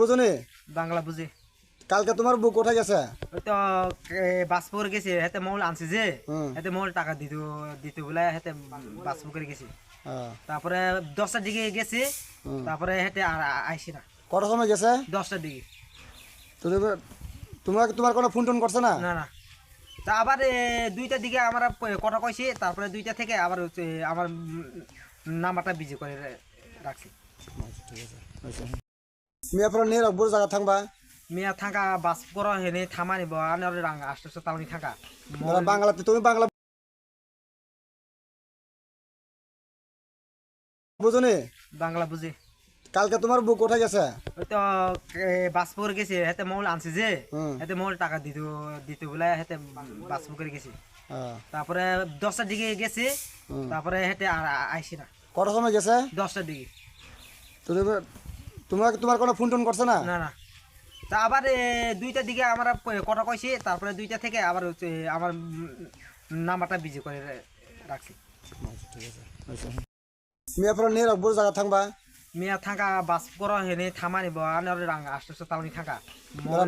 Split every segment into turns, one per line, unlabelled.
বুঝনি?
বাংলা বুঝি।
কালকে তোমার বুক কোথায় গেছে?
তো বাসপুর গেছি হেতে মৌল আনছে যে। হেতে মৌল টাকা দিত দিত বলে হেতে বাসপুর গেছি। তারপরে দশটার দিকে গেছি তারপরে হেতে আর আইসি না।
কটার সময় গেছে?
দশটার দিকে।
তুমি তোমার তোমার কোনো ফোন টোন করছে না?
না না। তা আবার দুইটার দিকে আমরা কটা কইছি তারপরে দুইটা থেকে আবার আমার নাম্বারটা বিজি করে রাখছি।
মেয়ে আপনার নিয়ে রাখব জায়গা থাকবা।
মিয়া থাকা বাস করা হেনে থামা নিব আনার রাং আষ্টশো তালনি থাকা।
বাংলাতে তুমি বাংলা বুঝনি
বাংলা বুঝি
কালকে তোমার বুক কোথায় গেছে
তো বাসপুর গেছি হেতে মৌল আনছে যে। হেতে মৌল টাকা দিত দিত বলে হেতে বাসপুর গেছি। তারপরে দশটার দিকে গেছি। তারপরে হেতে আর আইসি না।
কটার সময় গেছে?
দশটার দিকে।
তোমার তোমার কোনো ফোন টোন করছে না?
না না। তা আবার এ, দুইটার দিকে আমরা কটা কইছি তারপরে দুইটা থেকে আবার হচ্ছে আমার নাম্বারটা বিজি করে রাখছি।
মেয়ে আপনার নিয়ে রাখব জায়গা থাকবা।
মিয়া থাকা বাস করা হেনে থামা নিব আনার রাং আষ্টশো তালনি থাকা।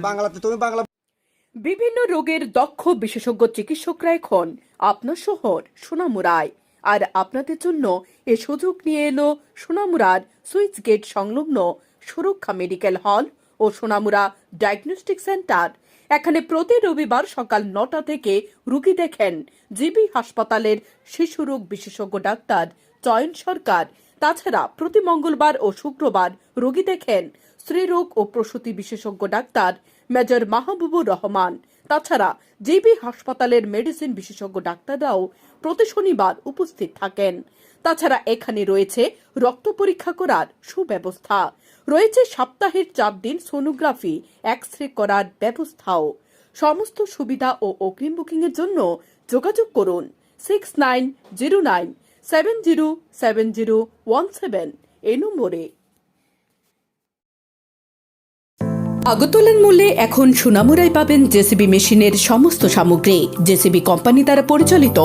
বাংলাতে তুমি বাংলা
বিভিন্ন রোগের দক্ষ বিশেষজ্ঞ চিকিৎসকরা এখন আপনার শহর সোনামুড়ায় আর আপনাদের জন্য এ সুযোগ নিয়ে এলো সোনামুরার সুইচ গেট সংলগ্ন সুরক্ষা মেডিকেল হল ও সোনামুরা ডায়াগনস্টিক সেন্টার। এখানে প্রতি রবিবার সকাল নটা থেকে রুগী দেখেন। জিবি হাসপাতালের শিশু রোগ বিশেষজ্ঞ ডাক্তার চয়ন সরকার তাছাড়া প্রতি মঙ্গলবার ও শুক্রবার রোগী দেখেন স্ত্রীরোগ ও প্রসূতি বিশেষজ্ঞ ডাক্তার মেজর মাহবুবুর রহমান। তাছাড়া জিবি হাসপাতালের মেডিসিন বিশেষজ্ঞ ডাক্তাররাও প্রতি শনিবার উপস্থিত থাকেন। তাছাড়া এখানে রয়েছে রক্ত পরীক্ষা করার সুব্যবস্থা। রয়েছে সপ্তাহের চার দিন সোনোগ্রাফি এক্স রে করার ব্যবস্থাও। সমস্ত সুবিধা ও অগ্রিম বুকিং এর জন্য যোগাযোগ করুন six nine zero nine seven zero seven zero one seven এই নম্বরে। আগরতলার মূল্যে এখন সোনামুড়ায় পাবেন জেসিবি মেশিনের সমস্ত সামগ্রী। জেসিবি কোম্পানি দ্বারা পরিচালিত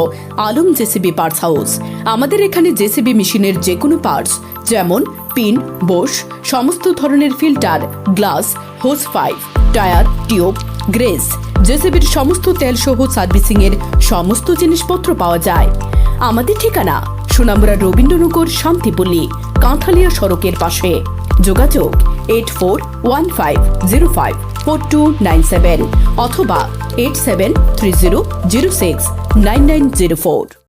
আলম জেসিবি পার্টস হাউস আমাদের এখানে জেসিবি মেশিনের যে কোনো পার্টস যেমন পিন বোস সমস্ত ধরনের filter glass hose pipe tyre tube grease, জেসিবির সমস্ত তেল সহ সার্ভিসিং এর সমস্ত জিনিসপত্র পাওয়া যায়। আমাদের ঠিকানা, সুনামরা রবীন্দ্রনগর, শান্তিপল্লী কাঁথালিয়া সড়কের পাশে। যোগাযোগ eight four one five zero five four two nine seven অথবা eight seven three zero zero six nine nine zero four